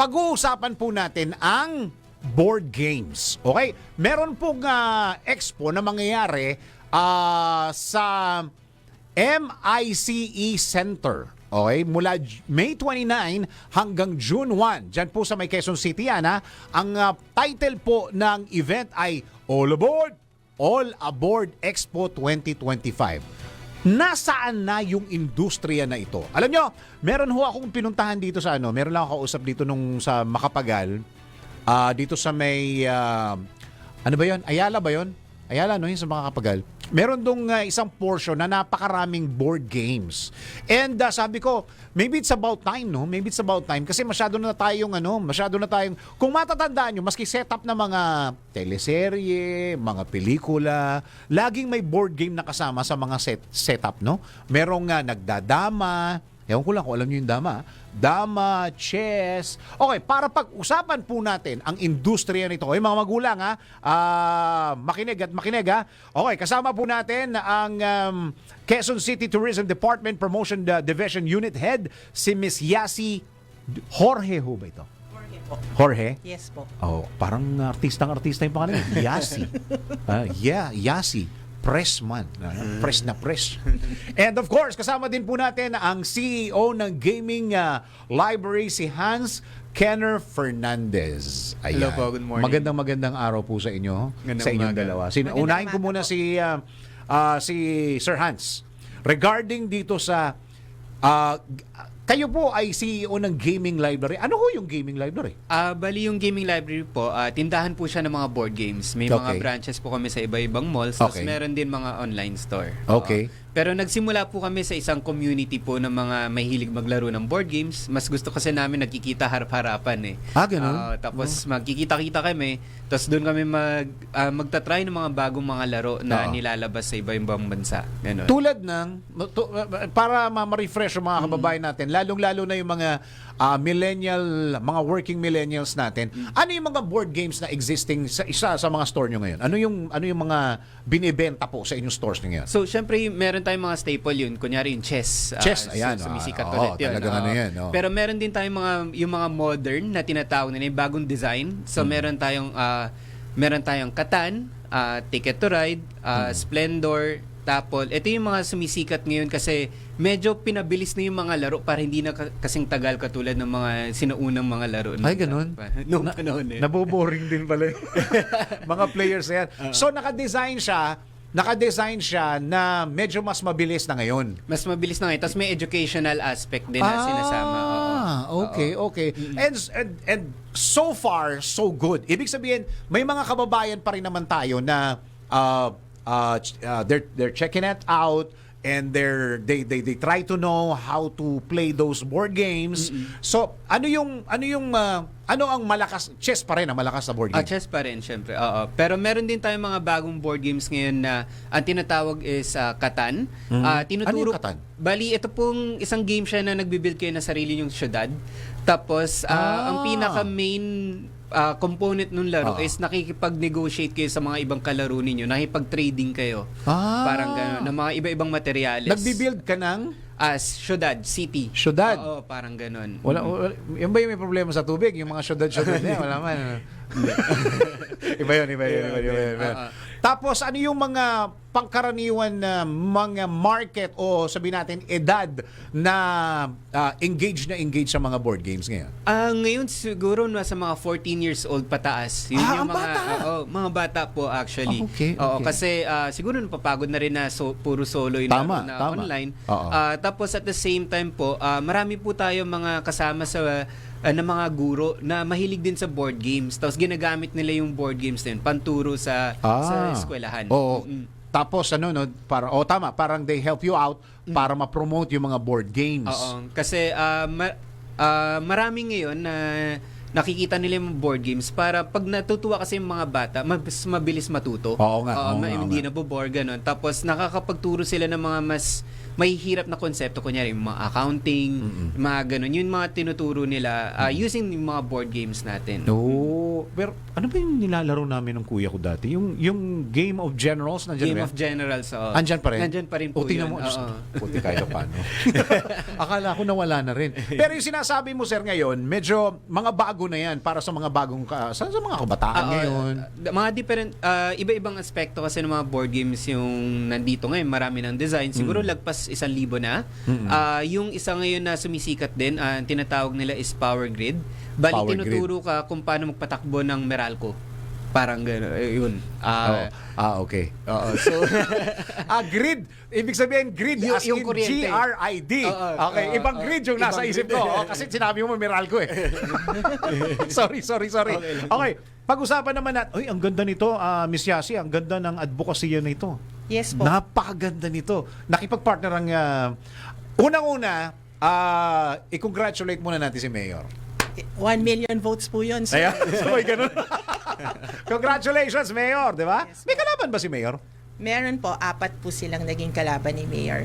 pag-uusapan po natin ang board games. Okay? Meron pong ah, expo na mangyayari ah, sa MICE Center. Okay, mula May 29 hanggang June 1. Diyan po sa may Quezon City yan ha. Ang ah, title po ng event ay All Aboard! All Aboard Expo 2025. Nasaan na yung industriya na ito? Alam nyo, meron ho akong pinuntahan dito sa ano, meron lang ako kausap dito nung sa Makapagal, ah, dito sa may, ah, ano ba yon Ayala ba yon Ayala, no? Yung sa Makapagal. Meron dong ah, isang portion na napakaraming board games. And ah, sabi ko, maybe it's about time, no? Maybe it's about time. Kasi masyado na tayong, ano, masyado na tayong, kung matatandaan nyo, maski setup na mga teleserye, mga pelikula, laging may board game na kasama sa mga set, setup, no? Merong nga nagdadama, Ewan ko lang kung alam nyo yung dama. Dama, chess. Okay, para pag-usapan po natin ang industriya nito. Okay, mga magulang ha, ah, makinig at makinig ha. Okay, kasama po natin ang um, Quezon City Tourism Department Promotion uh, Division Unit Head, si Miss Yasi Jorge ho ba ito? Jorge? Yes po. Oh, parang artistang-artista yung pangalan. Yasi. Ah, yeah, Yasi. Pressman. Ah, press na press. And of course, kasama din po natin ang CEO ng gaming ah, library, si Hans Kenner Fernandez. Hello po, good morning. Magandang magandang araw po sa inyo. Magandang sa inyong umaga. dalawa. Sin- Magandang unahin ko umaga muna po. si ah, ah, si Sir Hans. Regarding dito sa g- kayo po ay CEO ng gaming library. Ano ho yung gaming library? Ah, bali yung gaming library po, ah, tindahan po siya ng mga board games. May Okay. mga branches po kami sa iba-ibang malls, Okay. tapos meron din mga online store. Okay. Oo. Pero nagsimula po kami sa isang community po ng mga mahilig maglaro ng board games. Mas gusto kasi namin nagkikita harap-harapan eh. Ah, ganun? Ah, tapos magkikita-kita kami, tapos doon kami mag ah, magta-try ng mga bagong mga laro Oo. na nilalabas sa iba-ibang bansa. Ganun. Tulad ng, tu- para ma- ma-refresh yung mga kababayan natin, lalong-lalo na yung mga ah, millennial, mga working millennials natin, ano yung mga board games na existing sa isa sa mga store nyo ngayon? Ano yung, ano yung mga binibenta po sa inyong stores nyo ngayon? So, syempre, meron tayong mga staple yun. Kunyari yung chess. Ah, Chess, ayan, So, sumisikat ah, ulit oo, yun. talagang Oo. ano yan, oo. Pero meron din tayong mga, yung mga modern na tinatawag nila, yung bagong design. So, Hmm. meron tayong, ah, meron tayong Katan, ah, Ticket to Ride, ah, Hmm. Splendor, Tapol. Ito yung mga sumisikat ngayon kasi medyo pinabilis na yung mga laro para hindi na ka- kasing tagal katulad ng mga sinuunang mga laro. Ay, ganun? Noong Na- panahon eh. Naboboring din pala yung mga players na yan. So, naka-design siya, naka-design siya na medyo mas mabilis na ngayon. Mas mabilis na ngayon. Tapos may educational aspect din na sinasama. Oo. Ah, okay, Oo. okay. And, and and so far so good. Ibig sabihin, may mga kababayan pa rin naman tayo na uh, uh, ch- uh, they're they're checking it out and they're they they they try to know how to play those board games. So, ano yung ano yung uh, ano ang malakas chess pa rin ang malakas na board Ah, game? chess pa rin, syempre. Oo. Pero meron din tayong mga bagong board games ngayon na ang tinatawag is ah, Katan. Ah, tinuturo, Ano yung Katan? Bali, ito pong isang game siya na nagbibuild kayo na sarili yung syudad. Tapos, ah, Ah. ang pinaka-main ah, component nung laro Oo. is nakikipag-negotiate kayo sa mga ibang kalaro ninyo. Nakipag-trading kayo. Ah. Parang gano'n. Ng mga iba-ibang materyales. Nagbi-build ka ng As syudad, city. Syudad? Oo, parang gano'n. wala, wala yan ba yung may problema sa tubig? Yung mga syudad-syudad na yan? Wala man. iba yun, iba yun, iba yun. Iba yun, iba yun. Oo. Tapos ano yung mga pangkaraniwan na mga market o sabi natin edad na ah, engage na engage sa mga board games ngayon? Ah, ngayon siguro nasa mga 14 years old pataas. Yun Ah, yung ang mga bata! oo, mga bata po actually. Ah, okay, Oo, okay. kasi ah, siguro napapagod na rin na so, puro solo yung Tama, laro na tama. online. Oo. Ah, tapos at the same time po, ah, marami po tayo mga kasama sa ah, na mga guro na mahilig din sa board games. Tapos ginagamit nila yung board games din panturo sa sa eskwelahan. Ah. Oo. Mm-mm. Tapos ano no, para oh tama, parang they help you out para ma-promote yung mga board games. Mm. Oo. Kasi ah, ma- ah, marami ngayon na nakikita nila yung board games para pag natutuwa kasi yung mga bata, mas mabilis matuto. Oo nga, oo ma- nga, hindi nga. na bore ganun. Tapos nakakapagturo sila ng mga mas may hirap na konsepto, kunyari yung mga accounting, mga ganun, yun mga tinuturo nila ah, using yung mga board games natin. No, pero ano ba yung nilalaro namin ng kuya ko dati? Yung yung Game of Generals nandiyan Game of Generals, oo. Andyan pa rin? Nandyan pa rin po O, tingnan mo. yun. oo. Puti kahit paano. Akala ko nawala na rin. Pero yung sinasabi mo, sir, ngayon, medyo mga bago na yan para sa mga bagong, ka, sa, sa mga kabataan Oo, ngayon. uh, mga different, uh, iba-ibang aspekto kasi ng mga board games yung nandito ngayon. Marami ng design. Siguro Mm. lagpas isang libo na. Ah, yung isa ngayon na sumisikat din, ah, tinatawag nila is Power Grid. Bali, Power tinuturo ka kung paano magpatakbo ng Meralco. Parang gano'n. Eh, yun. Oo. Ah, ah, okay. oo. So, ah, grid. Ibig sabihin, grid Yung- as yung in. G-R-I-D. Okay, oo, ibang grid yung nasa Ibang isip grid. ko. Oh, kasi sinabi mo, Meralco eh. sorry, sorry, sorry. Okay. Okay, pag-usapan naman natin. Uy, ang ganda nito, ah, Miss Yasi. Ang ganda ng advocacy nito. Yes po. Napakaganda nito. Nakipag-partner ang... ah, unang-una, ah, i-congratulate muna natin si Mayor. 1 million votes po yun. sir. Ayan, sabay ganun. Congratulations, Mayor, di ba? Yes, May kalaban ba si Mayor? Meron po, apat po silang naging kalaban ni Mayor.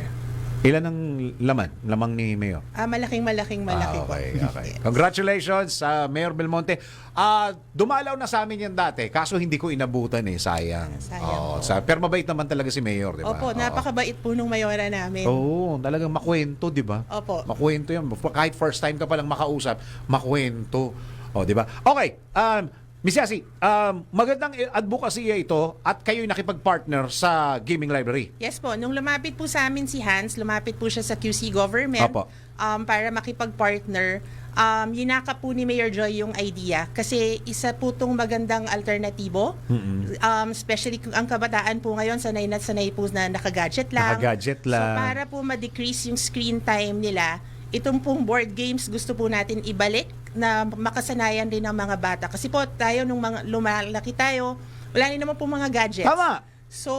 Ilan ang laman? Lamang ni Mayor? Ah, malaking malaking malaki Ah, okay, po. okay. Congratulations sa Mayor Belmonte. Ah, dumalaw na sa amin yan dati, kaso hindi ko inabutan eh, sayang. Oo, Sayang po. sa, pero mabait naman talaga si Mayor, di ba? Opo, Oo. napakabait po nung mayora namin. Oo, talagang makwento, di ba? Opo. Makwento yan. Kahit first time ka palang makausap, makwento. O, di ba? Okay, um, Miss Yasi, um, magandang advocacy ito at kayo'y nakipag-partner sa Gaming Library. Yes po, nung lumapit po sa amin si Hans, lumapit po siya sa QC government Opo. um, para makipag-partner. Um, yinaka po ni Mayor Joy yung idea kasi isa po tong magandang alternatibo. Um, especially kung ang kabataan po ngayon sanay na sanay po na nakagadget lang. Nakagadget So lang. para po ma-decrease yung screen time nila, itong pong board games gusto po natin ibalik na makasanayan din ng mga bata. Kasi po tayo nung mga lumalaki tayo, wala rin naman po mga gadgets. Tama. So,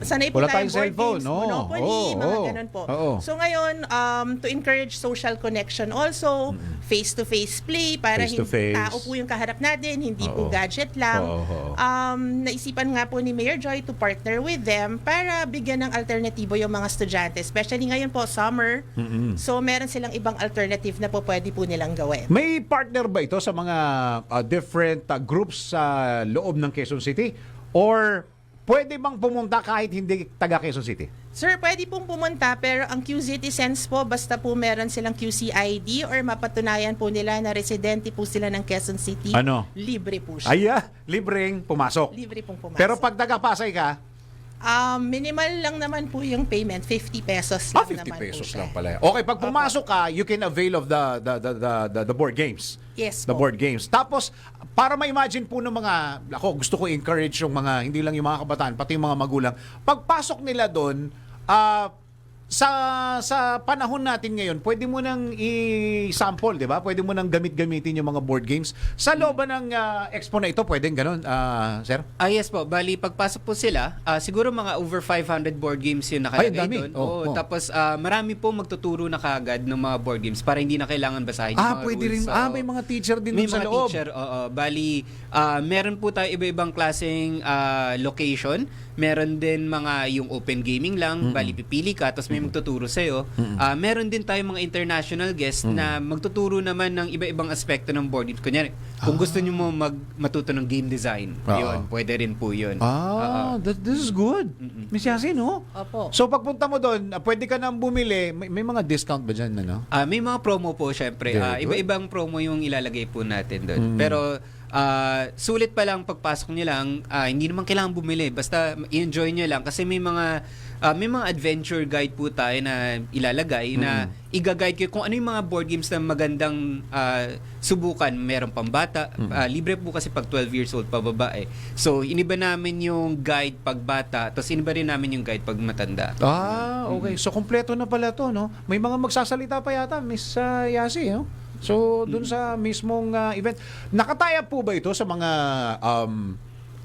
sanay po Wala tayo tayong board cellphone, games, no? Monopoly, Oo, mga oo. ganun po. Oo. So ngayon, um, to encourage social connection also, face-to-face play, para hindi Face-to-face. tao po yung kaharap natin, hindi po Oo. gadget lang. Oo, oo. Um, naisipan nga po ni Mayor Joy to partner with them para bigyan ng alternatibo yung mga estudyante. Especially ngayon po, summer. So meron silang ibang alternative na po pwede po nilang gawin. May partner ba ito sa mga uh, different uh, groups sa loob ng Quezon City? Or pwede bang pumunta kahit hindi taga Quezon City? Sir, pwede pong pumunta pero ang QCitizens po basta po meron silang QCID or mapatunayan po nila na residente po sila ng Quezon City. Ano? Libre po siya. Ay, ah, libreng pumasok. Libre pong pumasok. Pero pag taga-Pasay ka, Um, minimal lang naman po yung payment, 50 pesos ah, lang 50 naman pesos po siya. lang pala. Okay, pag pumasok ka, you can avail of the the the the, the, the board games. Yes The po. board games. Tapos, para ma-imagine po ng mga, ako gusto ko encourage yung mga, hindi lang yung mga kabataan, pati yung mga magulang, pagpasok nila doon, ah, sa sa panahon natin ngayon, pwede mo nang i-sample, 'di ba? Pwede mo nang gamit-gamitin yung mga board games. Sa loob ng ah, expo na ito, pwedeng ganun, ah, sir? Ah, yes po. Bali, pagpasok po sila, ah, siguro mga over 500 board games yung Ay, nakalagay dami. doon. Oo, Oo, oo. Tapos, ah, marami po magtuturo na kaagad ng mga board games para hindi na kailangan basahin yung Ah, mga pwede rin. rules. Ah, may mga teacher din May dun sa mga loob. teacher, oo. Bali, ah, meron po tayo iba-ibang klaseng ah, location. Meron din mga yung open gaming lang. Bali, pipili ka, tapos may magtuturo sa'yo. Ah, meron din tayo mga international guests na magtuturo naman ng iba-ibang aspekto ng board games. Kunyari, kung gusto nyo mo mag, matuto ng game design, Oo. yun, pwede rin po yun. Ah, that, this is good. Miss Yasi, no? Opo. So pagpunta mo doon, ah, pwede ka nang bumili. May, may mga discount ba dyan, ano? Ah, may mga promo po syempre. Ah, good. iba-ibang promo yung ilalagay po natin doon. Pero ah, sulit pa lang pagpasok niyo lang, ah, hindi naman kailangan bumili. Basta i-enjoy niyo lang kasi may mga ah, may mga adventure guide po tayo na ilalagay na iga-guide kayo kung ano yung mga board games na magandang ah, subukan. Meron pang bata. Ah, libre po kasi pag 12 years old pababa eh. So, iniba namin yung guide pag bata, tapos iniba rin namin yung guide pag matanda. Ah, okay. So kompleto na pala to, no? May mga magsasalita pa yata, Miss ah, Yasi, no? So, dun sa mismong ah, event. Nakataya po ba ito sa mga um,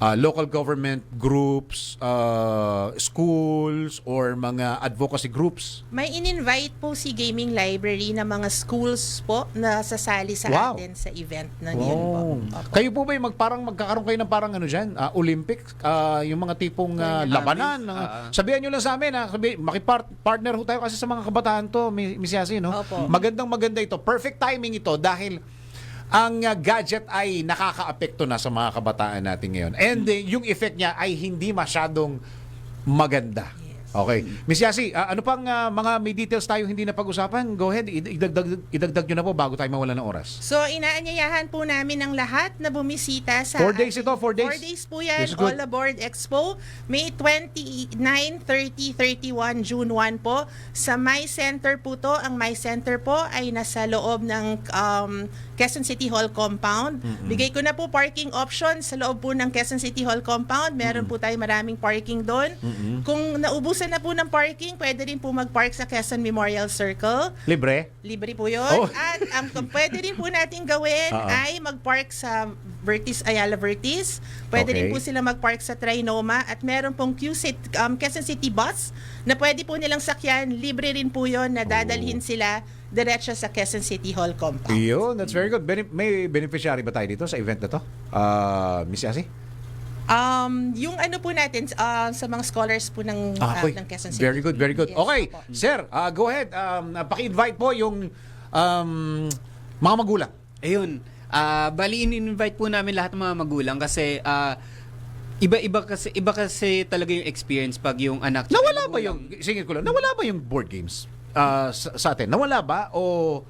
uh, local government groups, uh, schools, or mga advocacy groups? May in-invite po si Gaming Library na mga schools po na sasali sa Wow. atin sa event na yun po. Wow. Opo. Kayo po ba yung mag, parang magkakaroon kayo ng parang ano dyan, ah, Olympics, ah, yung mga tipong Tournament. labanan. Ah. sabihan nyo lang sa amin, ah, sabi, makipart-partner ho tayo kasi sa mga kabataan to, Mi- Miss Yasi, no? Opo. Magandang maganda ito. Perfect timing ito dahil ang ah, gadget ay nakaka-apekto na sa mga kabataan natin ngayon. And eh, yung effect niya ay hindi masyadong maganda. Okay. Miss Yasi, ah, ano pang ah, mga may details tayo hindi na pag-usapan? Go ahead, id- idagdag, idagdag nyo na po bago tayo mawala ng oras. So, inaanyayahan po namin ang lahat na bumisita sa... Four days ito, four days? Four days po yan. This is good. All Aboard Expo. May 29, 30, 31, June 1 po. Sa My Center po to. Ang My Center po ay nasa loob ng um, Quezon City Hall compound. Bigay ko na po parking option sa loob po ng Quezon City Hall compound. Meron po tayo maraming parking doon. Kung naubusan na po ng parking, pwede rin po mag-park sa Quezon Memorial Circle. Libre? Libre po yun. Oh. At ang pwede rin po natin gawin Oo. ay mag-park sa Vertis, Ayala Vertis. Pwede Okay. rin po sila mag-park sa Trinoma. At meron pong QCit, um, Quezon City bus na pwede po nilang sakyan. Libre rin po yun na dadalhin Oh. sila diretso sa Quezon City Hall compound. Yun, that's very good. Bene- may beneficiary ba tayo dito sa event na to? Ah, Miss Yasi? Um, yung ano po natin uh, sa mga scholars po ng, uh, okay. ng Quezon City. Very good, very good. Yes, okay, opo. sir, ah, go ahead. Um, paki-invite po yung um, mga magulang. Ayun. Ah, bali in-invite po namin lahat ng mga magulang kasi ah, iba-iba kasi iba kasi talaga yung experience pag yung anak Nawala ba yung, singit ko lang, nawala ba yung board games ah, sa, sa atin? Nawala ba o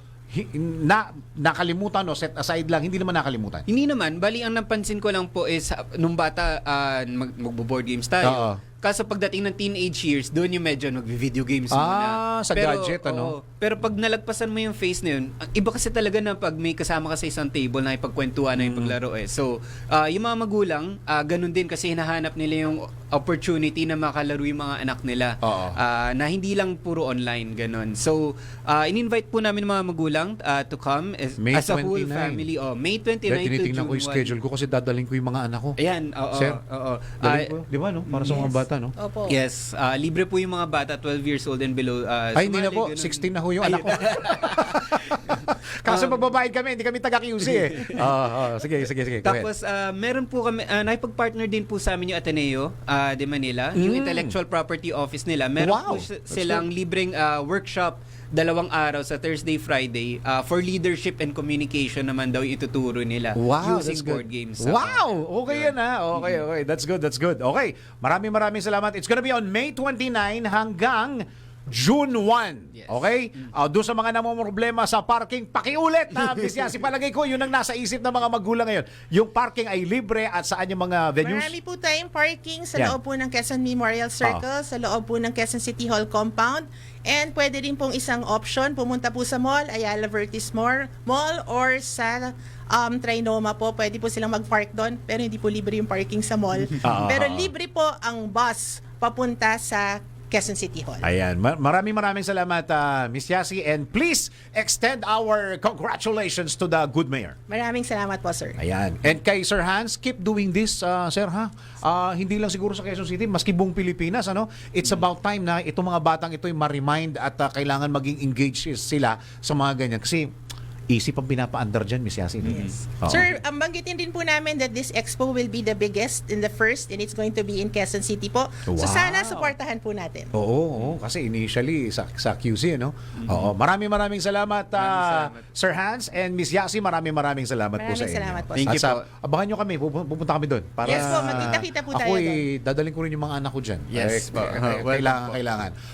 na, nakalimutan o set aside lang? Hindi naman nakalimutan. Hindi naman, bali ang napansin ko lang po is nung bata ah, mag, magbo-board games tayo. Oo. Kaso pagdating ng teenage years, doon yung medyo nagvi-video games Ah, muna. sa gadget, ano? oo, pero pag nalagpasan mo yung face na yun, iba kasi talaga na pag may kasama ka sa isang table na ipagkwentuhan na yung Mm. paglaro eh. So, ah, yung mga magulang, ah, ganun din kasi hinahanap nila yung opportunity na makalaro yung mga anak nila. Oo. Ah, na hindi lang puro online, ganun. So, ah, in-invite po namin mga magulang ah, to come as, May as a whole 29. family. Oh, May 29 Dahil to tinitingnan June ko yung 1. schedule ko kasi dadaling ko yung mga anak ko. Ayan, oo. Sir, oo. Daling Ah, ko, di ba no? Para sa mga Yes. bata, no? Opo. Yes, ah, libre po yung mga bata 12 years old and below. ah, Ay, hindi na po. ganun. 16 na ho yung anak ko. Kaso magbabayad kami, hindi kami taga-QC eh. Ah, ah, sige, sige, sige. Tapos ah, meron po kami uh, nakipag-partner din po sa amin yung Ateneo ah, de Manila, yung Mm. intellectual property office nila. Meron Wow, po si- that's silang libreng ah, workshop dalawang araw sa Thursday, Friday ah, for leadership and communication naman daw ituturo nila Wow, using board games. Wow! Okay yan ha. Okay, okay. That's good, that's good. Okay. Maraming maraming salamat. It's gonna be on May 29 hanggang June 1. Yes. Okay? Uh, doon sa mga namomroblema sa parking, pakiulit na Miss Yancy. Palagay ko, yun ang nasa isip ng mga magulang ngayon. Yung parking ay libre at saan yung mga venues? Marami po tayong parking sa Yan. loob po ng Quezon Memorial Circle, sa loob po ng Quezon City Hall compound. And pwede rin pong isang option, pumunta po sa mall, Ayala Vertis Mall, mall or sa um, Trinoma po. Pwede po silang mag-park doon, pero hindi po libre yung parking sa mall. Ah. pero libre po ang bus papunta sa Quezon City Hall. Ayan. Ma- Maraming maraming salamat, uh, Miss Yasi. And please extend our congratulations to the good mayor. Maraming salamat po, sir. Ayan. And kay Sir Hans, keep doing this, uh, sir, ha? Ah, hindi lang siguro sa Quezon City, maski buong Pilipinas, ano? It's about time na itong mga batang ito ay ma-remind at ah, kailangan maging engaged sila sa mga ganyan. Kasi isip ang pinapaandar dyan, Miss Yasi. Yes. Oo. Sir, ang banggitin din po namin that this expo will be the biggest in the first and it's going to be in Quezon City po. So Wow. sana supportahan po natin. Oo, oo, kasi initially sa, sa QC, no? Oo, maraming maraming salamat, ah, Maraming salamat. Sir Hans and Miss Yasi. Maraming maraming salamat po sa Maraming inyo. salamat po. Thank At you sa- po. Abangan nyo kami, pupu- pupunta kami doon. Para Yes po, magkita-kita po tayo Ako, eh, dadaling ko rin yung mga anak ko dyan. Yes Eh, po. eh, Welcome kailangan, po. kailangan.